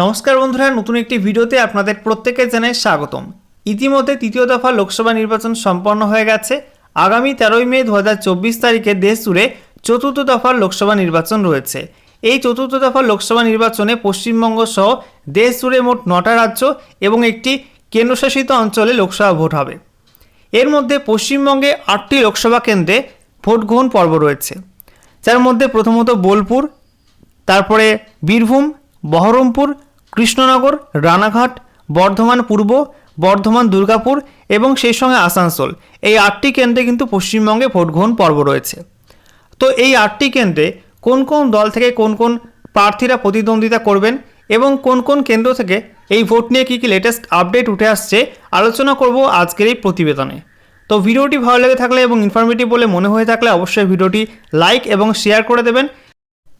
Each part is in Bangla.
নমস্কার বন্ধুরা, নতুন একটি ভিডিওতে আপনাদের প্রত্যেকে জানাই স্বাগতম। ইতিমধ্যে তৃতীয় দফা লোকসভা নির্বাচন সম্পন্ন হয়ে গেছে। আগামী তেরোই মে দু হাজার চব্বিশ তারিখে দেশ জুড়ে চতুর্থ দফার লোকসভা নির্বাচন রয়েছে। এই চতুর্থ দফার লোকসভা নির্বাচনে পশ্চিমবঙ্গ সহ দেশ জুড়ে মোট নটা রাজ্য এবং একটি কেন্দ্রশাসিত অঞ্চলে লোকসভা ভোট হবে। এর মধ্যে পশ্চিমবঙ্গে আটটি লোকসভা কেন্দ্রে ভোট গ্রহণ পর্ব রয়েছে। যার মধ্যে প্রথমত বোলপুর, তারপরে বীরভূম, বহরমপুর কৃষ্ণনগর, রানাঘাট, বর্ধমান পূর্ব, বর্ধমান দুর্গাপুর এবং সেই সঙ্গে আসানসোল। এই আটটি কেন্দ্রে কিন্তু পশ্চিমবঙ্গে ভোট গ্রহণ পর্ব রয়েছে। তো এই আটটি কেন্দ্রে কোন কোন দল থেকে কোন কোন প্রার্থীরা প্রতিদ্বন্দ্বিতা করবেন এবং কোন কোন কেন্দ্র থেকে এই ভোট নিয়ে কী কী লেটেস্ট আপডেট উঠে আসছে, আলোচনা করব আজকের এই প্রতিবেদনে। তো ভিডিওটি ভালো লেগে থাকলে এবং ইনফরমেটিভ বলে মনে হয়ে থাকলে অবশ্যই ভিডিওটি লাইক এবং শেয়ার করে দেবেন।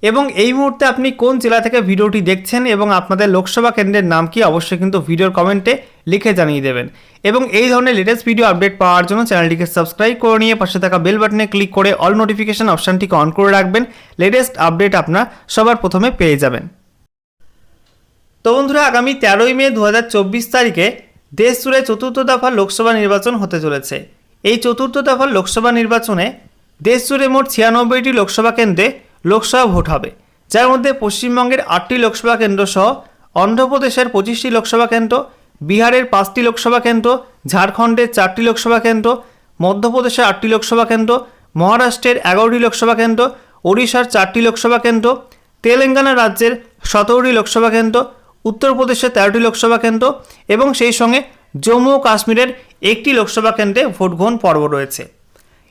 এবং এই মুহূর্তে আপনি কোন জেলা থেকে ভিডিওটি দেখছেন এবং আপনাদের লোকসভা কেন্দ্রের নাম কি, অবশ্যই কিন্তু ভিডিওর কমেন্টে লিখে জানিয়ে দেবেন। এবং এই ধরনের লেটেস্ট ভিডিও আপডেট পাওয়ার জন্য চ্যানেলটিকে সাবস্ক্রাইব করে নিয়ে পাশে থাকা বেল বাটনে ক্লিক করে অল নোটিফিকেশন অপশানটিকে অন করে রাখবেন। লেটেস্ট আপডেট আপনার সবার প্রথমে পেয়ে যাবেন। তো বন্ধুরা, আগামী তেরোই মে দু হাজার চব্বিশ তারিখে দেশ জুড়ে চতুর্থ দফার লোকসভা নির্বাচন হতে চলেছে। এই চতুর্থ দফার লোকসভা নির্বাচনে দেশ জুড়ে মোট ছিয়ানব্বইটি লোকসভা কেন্দ্রে লোকসভা ভোট হবে। যার মধ্যে পশ্চিমবঙ্গের আটটি লোকসভা কেন্দ্র সহ অন্ধ্রপ্রদেশের পঁচিশটি লোকসভা কেন্দ্র, বিহারের পাঁচটি লোকসভা কেন্দ্র, ঝাড়খণ্ডের চারটি লোকসভা কেন্দ্র, মধ্যপ্রদেশের আটটি লোকসভা কেন্দ্র, মহারাষ্ট্রের এগারোটি লোকসভা কেন্দ্র, ওড়িশার চারটি লোকসভা কেন্দ্র, তেলেঙ্গানা রাজ্যের সতেরোটি লোকসভা কেন্দ্র, উত্তরপ্রদেশের তেরোটি লোকসভা কেন্দ্র এবং সেই সঙ্গে জম্মু ও কাশ্মীরের একটি লোকসভা কেন্দ্রে ভোট গ্রহণ পর্ব রয়েছে।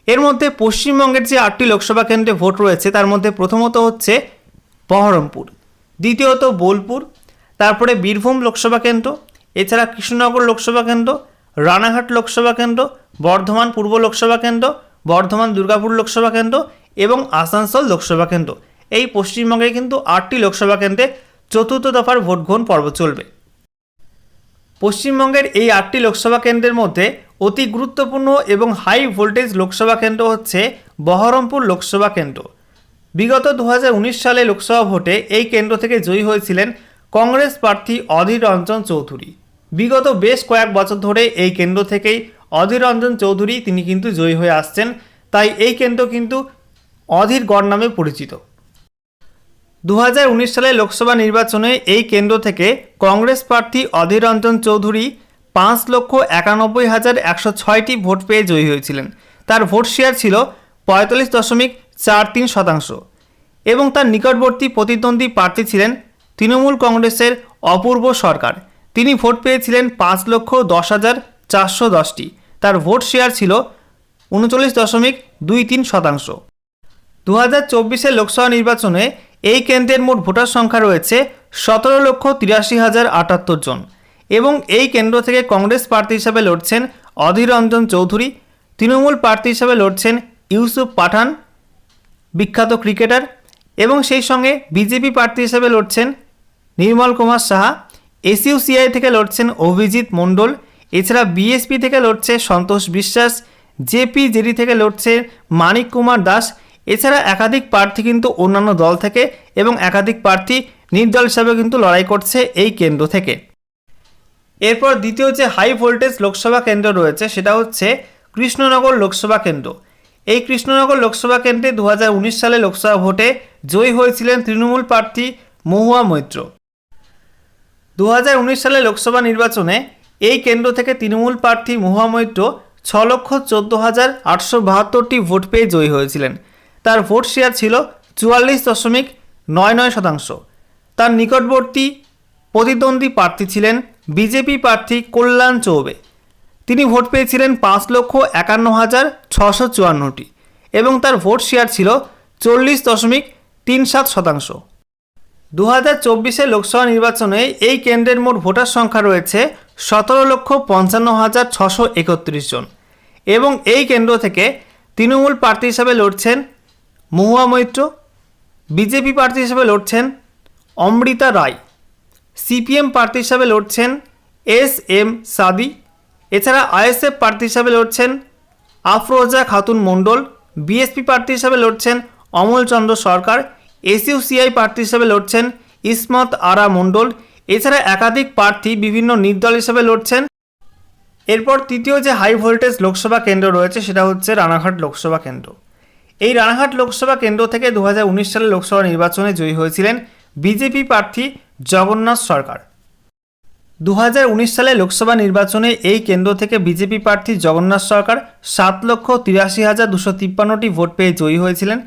এর মধ্যে পশ্চিমবঙ্গের যে আটটি লোকসভা কেন্দ্রে ভোট রয়েছে, তার মধ্যে প্রথমত হচ্ছে বহরমপুর, দ্বিতীয়ত বোলপুর, তারপরে বীরভূম লোকসভা কেন্দ্র, এছাড়া কৃষ্ণনগর লোকসভা কেন্দ্র, রানাঘাট লোকসভা কেন্দ্র, বর্ধমান পূর্ব লোকসভা কেন্দ্র, বর্ধমান দুর্গাপুর লোকসভা কেন্দ্র এবং আসানসোল লোকসভা কেন্দ্র। এই পশ্চিমবঙ্গে কিন্তু আটটি লোকসভা কেন্দ্রে চতুর্থ দফার ভোট গ্রহণ পর্ব চলবে। পশ্চিমবঙ্গের এই আটটি লোকসভা কেন্দ্রের মধ্যে অতি গুরুত্বপূর্ণ এবং হাই ভোল্টেজ লোকসভা কেন্দ্র হচ্ছে বহরমপুর লোকসভা কেন্দ্র। বিগত দু হাজার উনিশ সালে লোকসভা ভোটে এই কেন্দ্র থেকে জয়ী হয়েছিলেন কংগ্রেস প্রার্থী অধীর রঞ্জন চৌধুরী। বিগত বেশ কয়েক বছর ধরে এই কেন্দ্র থেকেই অধীর রঞ্জন চৌধুরী তিনি কিন্তু জয়ী হয়ে আসছেন, তাই এই কেন্দ্র কিন্তু অধীর গড় নামে পরিচিত। দু হাজার উনিশ সালে লোকসভা নির্বাচনে এই কেন্দ্র থেকে কংগ্রেস প্রার্থী অধীর রঞ্জন চৌধুরী পাঁচ লক্ষ একানব্বই হাজার একশো ছয়টি ভোট পেয়ে জয়ী হয়েছিলেন। তার ভোট শেয়ার ছিল পঁয়তাল্লিশ দশমিক চার তিন শতাংশ এবং তার নিকটবর্তী প্রতিদ্বন্দ্বী প্রার্থী ছিলেন তৃণমূল কংগ্রেসের অপূর্ব সরকার। তিনি ভোট পেয়েছিলেন পাঁচ লক্ষ দশ হাজার চারশো দশটি। তার ভোট শেয়ার ছিল উনচল্লিশ দশমিক দুই তিন শতাংশ। দু হাজার চব্বিশের লোকসভা নির্বাচনে এই কেন্দ্রের মোট ভোটার সংখ্যা রয়েছে সতেরো লক্ষ তিরাশি হাজার আটাত্তর জন। এবং এই কেন্দ্র থেকে কংগ্রেস প্রার্থী হিসাবে লড়ছেন অধীর রঞ্জন চৌধুরী, তৃণমূল প্রার্থী হিসাবে লড়ছেন ইউসুফ পাঠান, বিখ্যাত ক্রিকেটার, এবং সেই সঙ্গে বিজেপি প্রার্থী হিসেবে লড়ছেন নির্মল কুমার সাহা, এসইউসিআই থেকে লড়ছেন অভিজিৎ মণ্ডল, এছাড়া বিএসপি থেকে লড়ছে সন্তোষ বিশ্বাস, জেপি জেডি থেকে লড়ছে মানিক কুমার দাস, এছাড়া একাধিক প্রার্থী কিন্তু অন্যান্য দল থেকে এবং একাধিক প্রার্থী নির্দল হিসাবে কিন্তু লড়াই করছে এই কেন্দ্র থেকে। এরপর দ্বিতীয় যে হাই ভোল্টেজ লোকসভা কেন্দ্র রয়েছে, সেটা হচ্ছে কৃষ্ণনগর লোকসভা কেন্দ্র। এই কৃষ্ণনগর লোকসভা কেন্দ্রে দু হাজার উনিশ সালে লোকসভা ভোটে জয়ী হয়েছিলেন তৃণমূল প্রার্থী মহুয়া মৈত্র। দু হাজার উনিশ সালে লোকসভা নির্বাচনে এই কেন্দ্র থেকে তৃণমূল প্রার্থী মহুয়া মৈত্র ছ লক্ষ চোদ্দ হাজার আটশো বাহাত্তরটি ভোট পেয়ে জয়ী হয়েছিলেন। তার ভোট শেয়ার ছিল চুয়াল্লিশ দশমিক নয় নয় শতাংশ। তার নিকটবর্তী প্রতিদ্বন্দ্বী প্রার্থী ছিলেন বিজেপি প্রার্থী কল্যাণ চৌবে। তিনি ভোট পেয়েছিলেন পাঁচ লক্ষ একান্ন হাজার ছশো চুয়ান্নটি এবং তার ভোট শেয়ার ছিল চল্লিশ দশমিক তিন সাত শতাংশ। দু হাজার চব্বিশে লোকসভা নির্বাচনে এই কেন্দ্রের মোট ভোটার সংখ্যা রয়েছে সতেরো লক্ষ পঞ্চান্ন হাজার ছশো একত্রিশ জন এবং এই কেন্দ্র থেকে তৃণমূল প্রার্থী হিসাবে লড়ছেন মহুয়া মৈত্র, বিজেপি প্রার্থী হিসাবে লড়ছেন অমৃতা রায়। সিপিএম প্রার্থী হিসাবে লড়ছেন এস এম সাদি। এছাড়া আইএসএফ প্রার্থী হিসাবে লড়ছেন আফরোজা খাতুন মণ্ডল। বিএসপি প্রার্থী হিসাবে লড়ছেন অমলচন্দ্র সরকার। এসইউসিআই প্রার্থী হিসাবে লড়ছেন ইসমত আরা মণ্ডল। এছাড়া একাধিক প্রার্থী বিভিন্ন নির্দল হিসাবে লড়ছেন। এরপর তৃতীয় যে হাই ভোল্টেজ লোকসভা কেন্দ্র রয়েছে সেটা হচ্ছে রানাঘাট লোকসভা কেন্দ্র। এই রানাঘাট লোকসভা কেন্দ্র থেকে দু সালে লোকসভা নির্বাচনে জয়ী হয়েছিলেন বিজেপি প্রার্থী জগন্নাথ সরকার। দু হাজার উনিশ সালে লোকসভা নির্বাচনে এই কেন্দ্র থেকে বিজেপি প্রার্থী জগন্নাথ সরকার সাত লক্ষ তিরাশি হাজার দুশো তিপ্পান্নটি ভোট পেয়ে জয়ী হয়েছিলেন।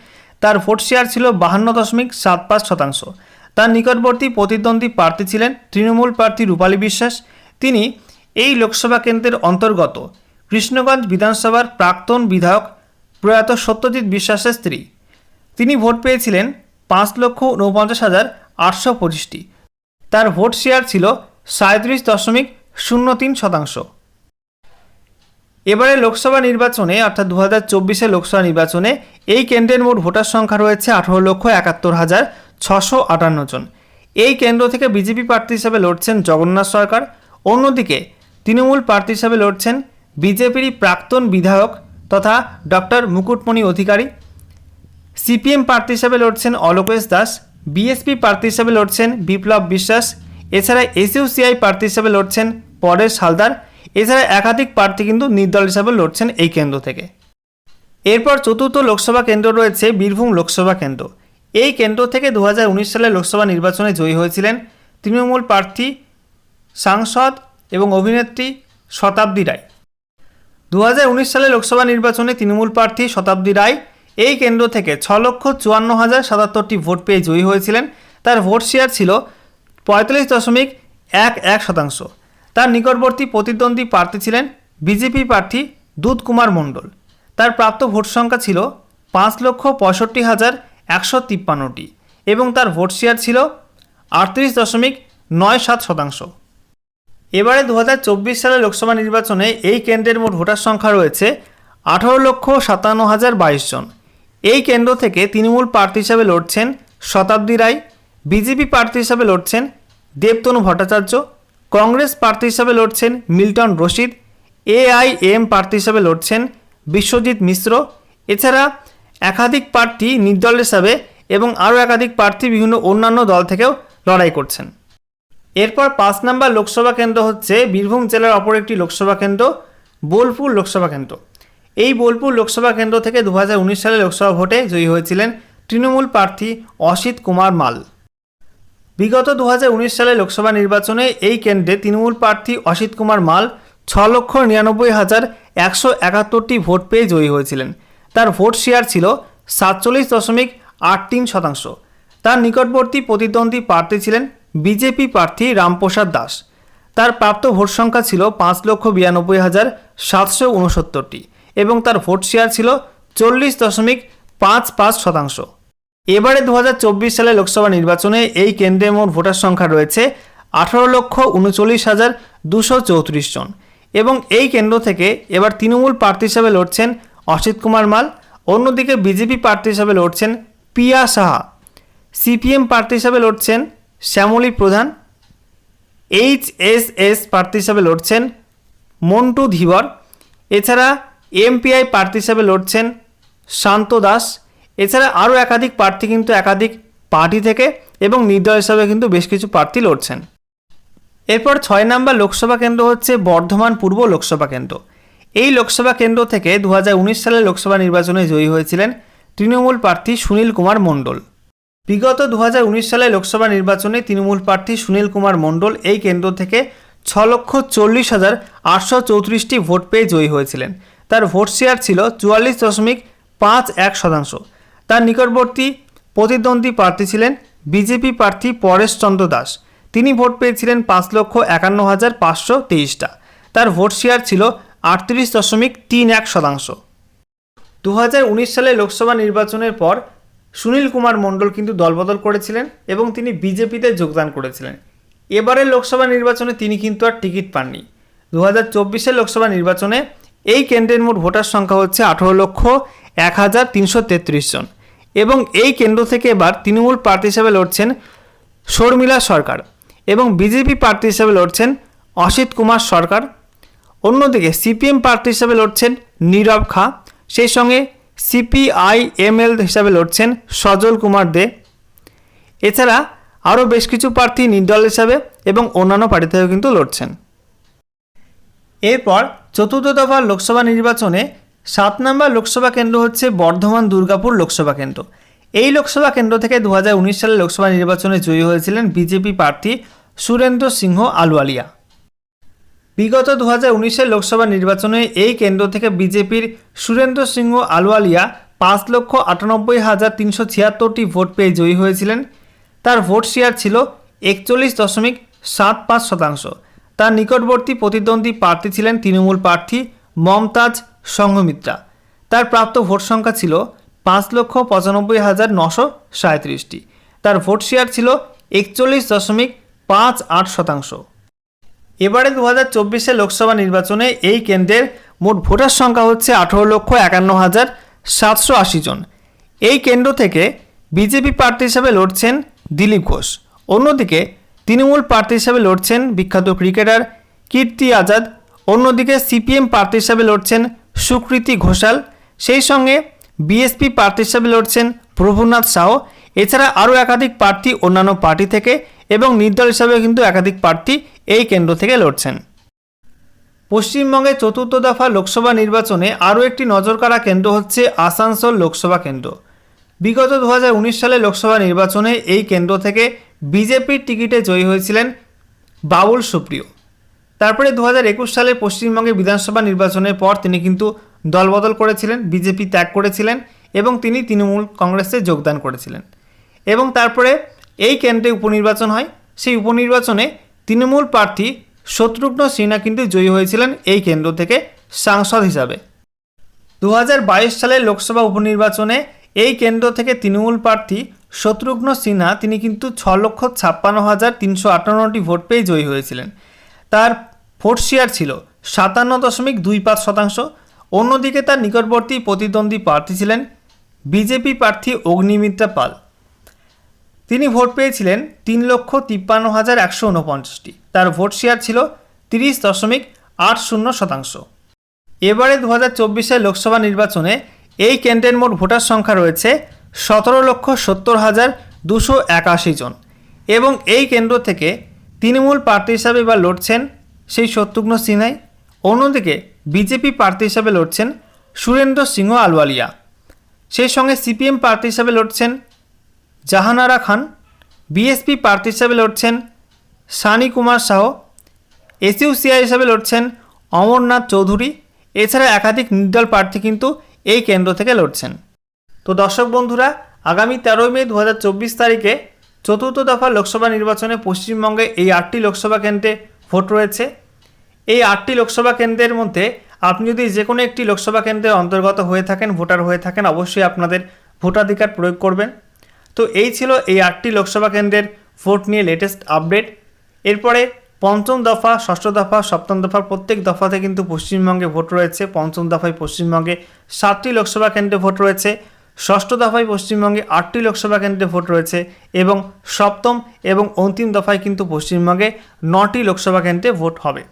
তার ভোট শেয়ার ছিল বাহান্ন দশমিক সাত পাঁচ শতাংশ। তার নিকটবর্তী প্রতিদ্বন্দ্বী প্রার্থী ছিলেন তৃণমূল প্রার্থী রূপালী বিশ্বাস। তিনি এই লোকসভা কেন্দ্রের অন্তর্গত কৃষ্ণগঞ্জ বিধানসভার প্রাক্তন বিধায়ক প্রয়াত সত্যজিৎ বিশ্বাসের স্ত্রী। তিনি ভোট পেয়েছিলেন পাঁচ লক্ষ উনপঞ্চাশ হাজার আটশো পঁচিশটি। তার ভোট শেয়ার ছিল সাঁত্রিশ দশমিক শূন্য তিন শতাংশ। এবারে লোকসভা নির্বাচনে, অর্থাৎ দু হাজার চব্বিশে লোকসভা নির্বাচনে, এই কেন্দ্রের মোট ভোটার সংখ্যা রয়েছে আঠারো লক্ষ একাত্তর হাজার ছশো আটান্ন জন। এই কেন্দ্র থেকে বিজেপি প্রার্থী হিসাবে লড়ছেন জগন্নাথ সরকার। অন্যদিকে, তৃণমূল প্রার্থী হিসাবে লড়ছেন বিজেপিরই প্রাক্তন বিধায়ক তথা ডক্টর মুকুটমণি অধিকারী। সিপিএম প্রার্থী হিসাবে লড়ছেন অলোকেশ দাস। বিএসপি প্রার্থী হিসাবে লড়ছেন বিপ্লব বিশ্বাস, এছাড়া এসইউসিআই প্রার্থী হিসাবে লড়ছেন পরেশ হালদার, এছাড়া একাধিক প্রার্থী কিন্তু নির্দল হিসাবে লড়ছেন এই কেন্দ্র থেকে। এরপর চতুর্থ লোকসভা কেন্দ্র রয়েছে বীরভূম লোকসভা কেন্দ্র। এই কেন্দ্র থেকে দু হাজার উনিশ সালে লোকসভা নির্বাচনে জয়ী হয়েছিলেন তৃণমূল প্রার্থী, সাংসদ এবং অভিনেত্রী শতাব্দী রায়। দু হাজার উনিশ সালে লোকসভা নির্বাচনে তৃণমূল প্রার্থী শতাব্দী রায় এই কেন্দ্র থেকে ছ লক্ষ চুয়ান্ন হাজার সাতাত্তরটি ভোট পেয়ে জয়ী হয়েছিলেন। তার ভোট শেয়ার ছিল পঁয়তাল্লিশ দশমিক এক এক শতাংশ। তার নিকটবর্তী প্রতিদ্বন্দ্বী প্রার্থী ছিলেন বিজেপি প্রার্থী দুধ কুমার মণ্ডল। তার প্রাপ্ত ভোট সংখ্যা ছিল পাঁচ লক্ষ পঁয়ষট্টি হাজার একশো তিপ্পান্নটি এবং তার ভোট শেয়ার ছিল আটত্রিশ দশমিক নয় সাত শতাংশ। এবারে দু সালে লোকসভা নির্বাচনে এই কেন্দ্রের মোট ভোটার সংখ্যা রয়েছে আঠারো লক্ষ সাতান্ন হাজার বাইশ জন। এই কেন্দ্র থেকে তৃণমূল প্রার্থী হিসাবে লড়ছেন শতাব্দী রায়, বিজেপি প্রার্থী হিসাবে লড়ছেন দেবতনু ভট্টাচার্য, কংগ্রেস প্রার্থী হিসাবে লড়ছেন মিল্টন রশিদ, এআইএম প্রার্থী হিসাবে লড়ছেন বিশ্বজিৎ মিশ্র। এছাড়া একাধিক প্রার্থী নির্দল হিসাবে এবং আরও একাধিক প্রার্থী বিভিন্ন অন্যান্য দল থেকেও লড়াই করছেন। এরপর পাঁচ নম্বর লোকসভা কেন্দ্র হচ্ছে বীরভূম জেলার অপর একটি লোকসভা কেন্দ্র, বোলপুর লোকসভা কেন্দ্র। এই বোলপুর লোকসভা কেন্দ্র থেকে দু হাজার উনিশ সালে লোকসভা ভোটে জয়ী হয়েছিলেন তৃণমূল প্রার্থী অসিত কুমার মাল। বিগত দুই হাজার উনিশ সালে লোকসভা নির্বাচনে এই কেন্দ্রে তৃণমূল প্রার্থী অসিত কুমার মাল ছ লক্ষ নিরানব্বই হাজার একশো একাত্তরটি ভোট পেয়ে জয়ী হয়েছিলেন। তার ভোট শেয়ার ছিল সাতচল্লিশ দশমিক আট তিন শতাংশ। তার নিকটবর্তী প্রতিদ্বন্দ্বী প্রার্থী ছিলেন বিজেপি প্রার্থী রামপ্রসাদ দাস। তার প্রাপ্ত ভোট সংখ্যা ছিল পাঁচ লক্ষ বিরানব্বই হাজার সাতশো উনসত্তরটি। এবং তার ভোট শেয়ার ছিল চল্লিশ দশমিক পাঁচ পাঁচ শতাংশ। এবারে দু সালে লোকসভা নির্বাচনে এই কেন্দ্রে মোট ভোটার সংখ্যা রয়েছে আঠারো লক্ষ উনচল্লিশ হাজার দুশো চৌত্রিশ জন এবং এই কেন্দ্র থেকে এবার তৃণমূল প্রার্থী হিসাবে লড়ছেন অসিত কুমার মাল, অন্যদিকে বিজেপি প্রার্থী হিসাবে লড়ছেন পিয়া সাহা, সিপিএম প্রার্থী হিসাবে লড়ছেন শ্যামলী প্রধান, এইচ এস এস প্রার্থী হিসাবে লড়ছেন মন্টু ধীবর, এছাড়া এমপিআই প্রার্থী হিসাবে লড়ছেন শান্ত দাস। এছাড়া আরও একাধিক প্রার্থী কিন্তু একাধিক পার্টি থেকে এবং নির্দল হিসাবে কিন্তু বেশ কিছু প্রার্থী লড়ছেন। এরপর ছয় নম্বর লোকসভা কেন্দ্র হচ্ছে বর্ধমান পূর্ব লোকসভা কেন্দ্র। এই লোকসভা কেন্দ্র থেকে দু উনিশ সালে লোকসভা নির্বাচনে জয়ী হয়েছিলেন তৃণমূল প্রার্থী সুনীল কুমার মণ্ডল। বিগত দু উনিশ সালে লোকসভা নির্বাচনে তৃণমূল প্রার্থী সুনীল কুমার মণ্ডল এই কেন্দ্র থেকে ছ লক্ষ চল্লিশ হাজার আটশো চৌত্রিশটি ভোট পেয়ে জয়ী হয়েছিলেন। তার ভোট শেয়ার ছিল চুয়াল্লিশ দশমিক পাঁচ এক শতাংশ। তার নিকটবর্তী প্রতিদ্বন্দ্বী প্রার্থী ছিলেন বিজেপি প্রার্থী পরেশ চন্দ্র দাস। তিনি ভোট পেয়েছিলেন পাঁচ লক্ষ একান্ন হাজার পাঁচশো তেইশটা। তার ভোট শেয়ার ছিল আটত্রিশ দশমিক তিন এক শতাংশ। দু হাজার উনিশ সালে লোকসভা নির্বাচনের পর সুনীল কুমার মণ্ডল কিন্তু দলবদল করেছিলেন এবং তিনি বিজেপিতে যোগদান করেছিলেন। এবারের লোকসভা নির্বাচনে তিনি কিন্তু আর টিকিট পাননি। দু হাজার লোকসভা নির্বাচনে এই কেন্দ্রের মোট ভোটার সংখ্যা হচ্ছে আঠেরো লক্ষ এক হাজার তিনশো তেত্রিশ জন। এবং এই কেন্দ্র থেকে এবার তৃণমূল প্রার্থী হিসেবে লড়ছেন শর্মিলা সরকার এবং বিজেপি প্রার্থী হিসেবে লড়ছেন অসিত কুমার সরকার। অন্যদিকে সিপিএম প্রার্থী হিসেবে লড়ছেন নীরব খা। সেই সঙ্গে সিপিআইএমএল হিসাবে লড়ছেন সজল কুমার দে। এছাড়া আরও বেশ কিছু প্রার্থী নির্দল হিসাবে এবং অন্যান্য পার্টি থেকেও কিন্তু লড়ছেন। এরপর চতুর্থ দফার লোকসভা নির্বাচনে সাত নম্বর লোকসভা কেন্দ্র হচ্ছে বর্ধমান দুর্গাপুর লোকসভা কেন্দ্র। এই লোকসভা কেন্দ্র থেকে দু সালে লোকসভা নির্বাচনে জয়ী হয়েছিলেন বিজেপি প্রার্থী সুরেন্দ্র সিংহ আলুয়ালিয়া। বিগত দু হাজার লোকসভা নির্বাচনে এই কেন্দ্র থেকে বিজেপির সুরেন্দ্র সিংহ আলুয়ালিয়া পাঁচ লক্ষ আটানব্বই হাজার তিনশো ছিয়াত্তরটি ভোট পেয়ে জয়ী হয়েছিলেন। তার ভোট শেয়ার ছিল একচল্লিশ দশমিক সাত পাঁচ শতাংশ। তার নিকটবর্তী প্রতিদ্বন্দ্বী প্রার্থী ছিলেন তৃণমূল প্রার্থী মমতাজ সংঘমিত্রা তার প্রাপ্ত ভোট সংখ্যা ছিল পাঁচ লক্ষ পঁচানব্বই হাজার নশো সাঁত্রিশটি। তার ভোট শেয়ার ছিল একচল্লিশ দশমিক পাঁচ আট শতাংশ। এবারে দু হাজার চব্বিশে লোকসভা নির্বাচনে এই কেন্দ্রের মোট ভোটার সংখ্যা হচ্ছে আঠেরো লক্ষ একান্ন হাজার সাতশো আশি জন। এই কেন্দ্র থেকে বিজেপি প্রার্থী হিসাবে লড়ছেন দিলীপ ঘোষ। অন্যদিকে তৃণমূল প্রার্থী হিসাবে লড়ছেন বিখ্যাত ক্রিকেটার কীর্তি আজাদ। অন্যদিকে সিপিএম প্রার্থী হিসাবে লড়ছেন সুকৃতি ঘোষাল। সেই সঙ্গে বিএসপি প্রার্থী হিসাবে লড়ছেন প্রভুনাথ সাহ। এছাড়া আরও একাধিক প্রার্থী অন্যান্য পার্টি থেকে এবং নির্দল হিসাবে কিন্তু একাধিক প্রার্থী এই কেন্দ্র থেকে লড়ছেন। পশ্চিমবঙ্গে চতুর্থ দফা লোকসভা নির্বাচনে আরও একটি নজরকাড়া কেন্দ্র হচ্ছে আসানসোল লোকসভা কেন্দ্র। বিগত দু হাজার উনিশ সালে লোকসভা নির্বাচনে এই কেন্দ্র থেকে বিজেপির টিকিটে জয়ী হয়েছিলেন বাবুল সুপ্রিয়। তারপরে দু একুশ সালে পশ্চিমবঙ্গে বিধানসভা নির্বাচনের পর তিনি কিন্তু দলবদল করেছিলেন, বিজেপি ত্যাগ করেছিলেন এবং তিনি তৃণমূল কংগ্রেসে যোগদান করেছিলেন। এবং তারপরে এই কেন্দ্রে উপনির্বাচন হয়, সেই উপনির্বাচনে তৃণমূল প্রার্থী শত্রুঘ্ন সিনহা কিন্তু জয়ী হয়েছিলেন এই কেন্দ্র থেকে সাংসদ হিসাবে। দু সালের লোকসভা উপনির্বাচনে এই কেন্দ্র থেকে তৃণমূল প্রার্থী শত্রুঘ্ন সিনহা, তিনি কিন্তু ছ লক্ষ ছাপ্পান্ন হাজার তিনশো আটান্নটি ভোট পেয়ে জয়ী হয়েছিলেন। তার ভোট শেয়ার ছিল সাতান্ন দশমিক দুই পাঁচ শতাংশ। অন্যদিকে তার নিকটবর্তী প্রতিদ্বন্দ্বী প্রার্থী ছিলেন বিজেপি প্রার্থী অগ্নিমিত্রা পাল। তিনি ভোট পেয়েছিলেন তিন লক্ষ তিপ্পান্ন হাজার একশো উনপঞ্চাশটি। তার ভোট শেয়ার ছিল তিরিশ দশমিক আট শূন্য শতাংশ। এবারে দু হাজার চব্বিশের লোকসভা নির্বাচনে এই কেন্দ্রের মোট ভোটার সংখ্যা রয়েছে সতেরো লক্ষ সত্তর হাজার দুশো একাশি জন। এবং এই কেন্দ্র থেকে তৃণমূল প্রার্থী হিসাবে এবার লড়ছেন সেই শত্রুঘ্ন সিনহাই। অন্যদিকে বিজেপি প্রার্থী হিসাবে লড়ছেন সুরেন্দ্র সিংহ আলওয়ালিয়া। সেই সঙ্গে সিপিএম প্রার্থী হিসাবে লড়ছেন জাহানারা খান। বিএসপি প্রার্থী হিসাবে লড়ছেন সানি কুমার সাহ। এসইউসিআই হিসাবে লড়ছেন অমরনাথ চৌধুরী। এছাড়া একাধিক নির্দল প্রার্থী কিন্তু এই কেন্দ্র থেকে লড়ছেন। তো দর্শক বন্ধুরা, আগামী তেরোই মে দু হাজার চব্বিশ তারিখে চতুর্থ দফা লোকসভা নির্বাচনে পশ্চিমবঙ্গে এই আটটি লোকসভা কেন্দ্রে ভোট রয়েছে। এই আটটি লোকসভা কেন্দ্রের মধ্যে আপনি যদি যে কোনো একটি লোকসভা কেন্দ্রের অন্তর্গত হয়ে থাকেন, ভোটার হয়ে থাকেন, অবশ্যই আপনাদের ভোটাধিকার প্রয়োগ করবেন। তো এই ছিল এই আটটি লোকসভা কেন্দ্রের ভোট নিয়ে লেটেস্ট আপডেট এরপরে পঞ্চম দফা, ষষ্ঠ দফা, সপ্তম দফা, প্রত্যেক দফাতে কিন্তু পশ্চিমবঙ্গে ভোট রয়েছে। পঞ্চম দফায় পশ্চিমবঙ্গে সাতটি লোকসভা কেন্দ্রে ভোট রয়েছে। ষষ্ঠ দফায় পশ্চিমবঙ্গে আটটি লোকসভা কেন্দ্রে ভোট রয়েছে এবং সপ্তম এবং অন্তিম দফায় কিন্তু পশ্চিমবঙ্গে নটি লোকসভা কেন্দ্রে ভোট হবে।